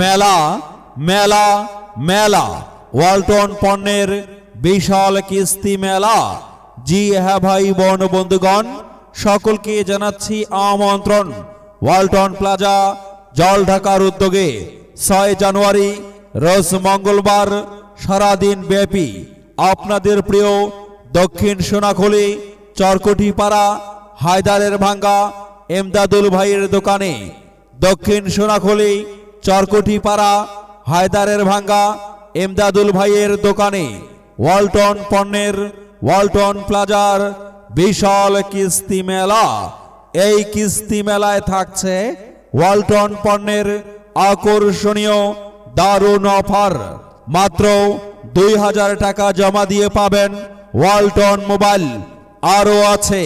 মেলা মেলা মেলা। ওয়ালটন পণ্যের বিশাল কিস্তি মেলা। জি হ্যাঁ ভাই, বোন বন্ধুগণ, সকলকে জানাচ্ছি আমন্ত্রণ। ওয়ালটন প্লাজা, জল ঢাকার উদ্যোগে ছয় জানুয়ারি, রোজ মঙ্গলবার, সারাদিন ব্যাপী। আপনাদের প্রিয় দক্ষিণ সোনাখলি চরকটিপাড়া হায়দারের ভাঙ্গা, এমদাদুল ভাইয়ের দোকানে দক্ষিণ সোনাখলি চরকটিপাড়া, হায়দারের ভাঙ্গা, এমদাদুল ভাইয়ের দোকানে, ওয়ালটন পণ্যের ওয়ালটন প্লাজার বিশাল কিস্তি মেলা। এই কিস্তি মেলায় থাকছে ওয়ালটন পণ্যের আকর্ষণীয় দারুণ অফার। মাত্র দুই হাজার টাকা জমা দিয়ে পাবেন ওয়ালটন মোবাইল। আরও আছে,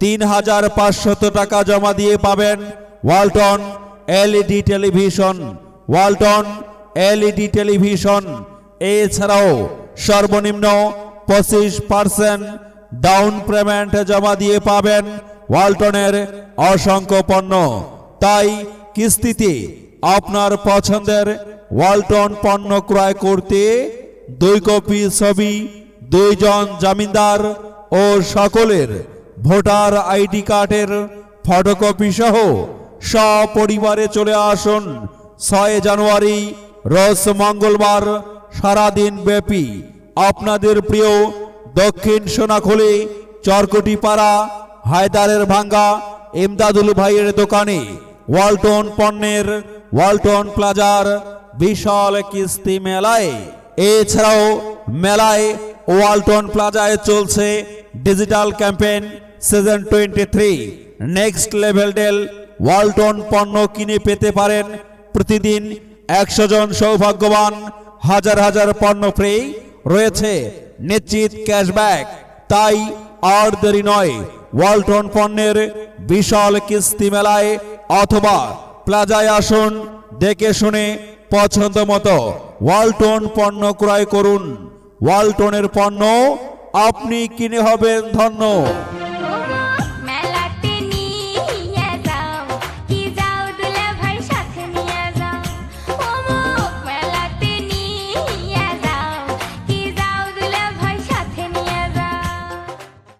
তিন হাজার পাঁচশত টাকা জমা দিয়ে পাবেন Walton LED television Walton LED television এছাড়াও সর্বনিম্ন পঁচিশ পার্সেন্ট ডাউন পেমেন্ট জমা দিয়ে পাবেন ওয়ালটনের অসংখ্য পণ্য। তাই কিস্তিতে আপনার পছন্দের ওয়ালটন পণ্য ক্রয় করতে দুই কপি ছবি, দুইজন জামিনদার ও সকলের ভোটার আইডি কার্ডের ফটোকপি সহ সপরিবারে চলে আসুন। ছয় জানুয়ারি রস মঙ্গলবার, সারাদিন ব্যাপী। আপনাদের প্রিয় দক্ষিণ সোনাখলি, চরকটিপাড়া, হায়দারের ভাঙ্গা এমদাদুল ভাইয়ের দোকানে ওয়ালটন পণ্যের ওয়ালটন প্লাজার বিশাল কিস্তি মেলায়। এছাড়াও মেলায় ওয়ালটন প্লাজায় চলছে digital campaign season twenty three. Next level deal Walton পণ্য কিনে পেতে পারেন প্রতিদিন একশো জন সৌভাগ্যবান, হাজার হাজার পণ্য ফ্রি রয়েছে নিশ্চিত ক্যাশব্যাক তাই আর দেরি নয়, ওয়ালটন পণ্যের বিশাল কিস্তি মেলায় অথবা প্লাজায় আসুন, দেখে শুনে পছন্দ মতো ওয়ালটন পণ্য ক্রয় করুন। ওয়ালটনের পণ্য আপনি কিনে হবেন ধন্য।